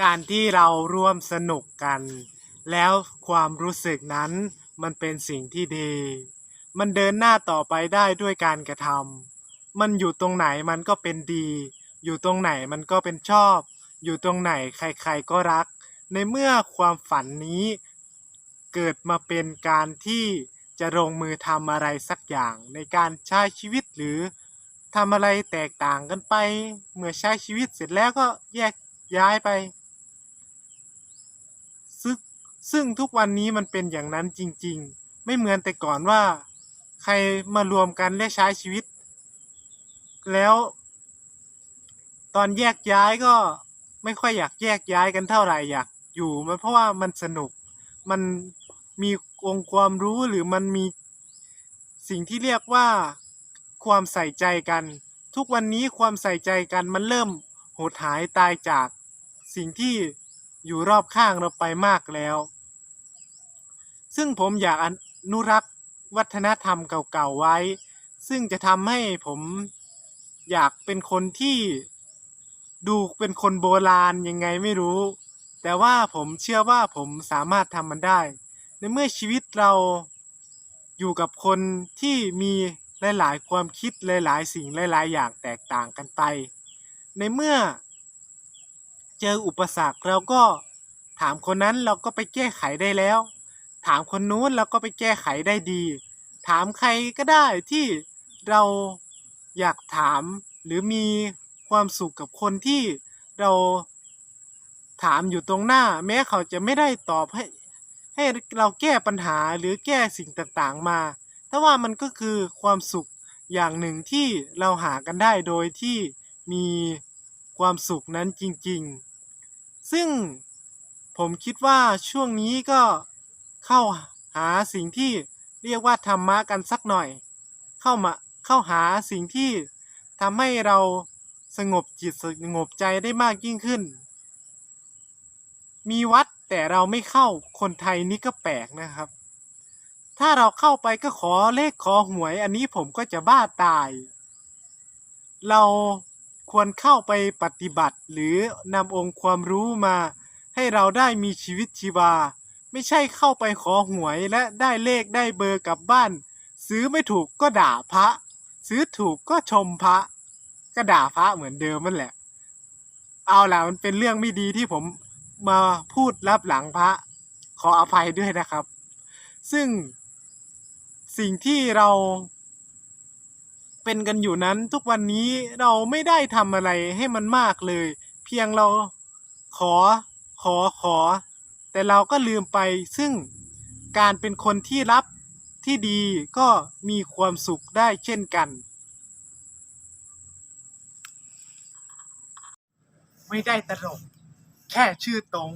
การที่เราร่วมสนุกกัน แล้วความรู้สึกนั้นมันเป็นสิ่งที่ดี มันเดินหน้าต่อไปได้ด้วยการกระทำมันอยู่ตรงไหนมันก็เป็นดี อยู่ตรงไหนมันก็เป็นชอบ อยู่ตรงไหนใครๆก็รัก ในเมื่อความฝันนี้ เกิดมาเป็นการที่จะลงมือทำอะไรสักอย่างในการใช้ชีวิตหรือทำอะไรแตกต่างกันไป เมื่อใช้ชีวิตเสร็จแล้วก็แยกย้ายไป ซึ่งซึ่งทุกวันนี้มันเป็นอย่างนั้นจริง ๆ ไม่เหมือนแต่ก่อนว่า ใครมารวมกันและใช้ชีวิต แล้ว ตอนแยกย้ายก็ไม่ค่อยอยากแยกย้ายกันเท่าไหร่อยากอยู่มันเพราะว่ามันสนุก มันมีองค์ความรู้หรือมันมีสิ่งที่เรียกว่าความใส่ใจกัน ทุกวันนี้ความใส่ใจกันมันเริ่มหดหายตายจากสิ่งที่ อยู่รอบข้างเราไปมากแล้ว ซึ่งผมอยากอนุรักษ์วัฒนธรรมเก่าๆไว้ ซึ่งจะทำให้ผมอยากเป็นคนที่ดูเป็นคนโบราณยังไงไม่รู้ แต่ว่าผมเชื่อว่าผมสามารถทำมันได้ ในเมื่อชีวิตเราอยู่กับคนที่มีหลาย ๆ ความคิดหลาย ๆ สิ่งหลาย ๆ อย่างแตกต่างกันไป ในเมื่อ เจออุปสรรคเราก็ถามคนนั้นเราก็ไปแก้ไขได้แล้ว ถามคนนู้นเราก็ไปแก้ไขได้ดี ถามใครก็ได้ที่เราอยากถามหรือมีความสุขกับคนที่เราถามอยู่ตรงหน้า แม้เขาจะไม่ได้ตอบให้ ให้เราแก้ปัญหาหรือแก้สิ่งต่างๆมาแต่ว่ามันก็คือความสุขอย่างหนึ่งที่เราหากันได้โดยที่มีความสุขนั้นจริง ๆ ซึ่งผมคิดว่าช่วงนี้ก็เข้าหาสิ่งที่เรียกว่าธรรมะกันสักหน่อย เข้ามาเข้าหาสิ่งที่ทำให้เราสงบจิตสงบใจได้มากยิ่งขึ้น มีวัดแต่เราไม่เข้าคนไทยนี่ก็แปลกนะครับ ถ้าเราเข้าไปก็ขอเลขขอหวย อันนี้ผมก็จะบ้าตาย เรา ควรเข้าไปปฏิบัติ หรือนำองค์ความรู้มา ให้เราได้มีชีวิตชีวา ไม่ใช่เข้าไปขอหวยและได้เลขได้เบอร์กลับบ้าน ซื้อไม่ถูกก็ด่าพระ ซื้อถูกก็ชมพระ ก็ด่าพระเหมือนเดิมนั่นแหละ เอาล่ะมันเป็นเรื่องไม่ดีที่ผมมาพูดรับหลังพระ ขออภัยด้วยนะครับ ซึ่งสิ่งที่เรา เป็นกันอยู่นั้น ทุกวันนี้เราไม่ได้ทำอะไรให้มันมากเลย เพียงเราขอขอขอ แต่เราก็ลืมไปซึ่งการเป็นคนที่รับที่ดีก็มีความสุขได้เช่นกัน ไม่ได้ตลก แค่ชื่อตรง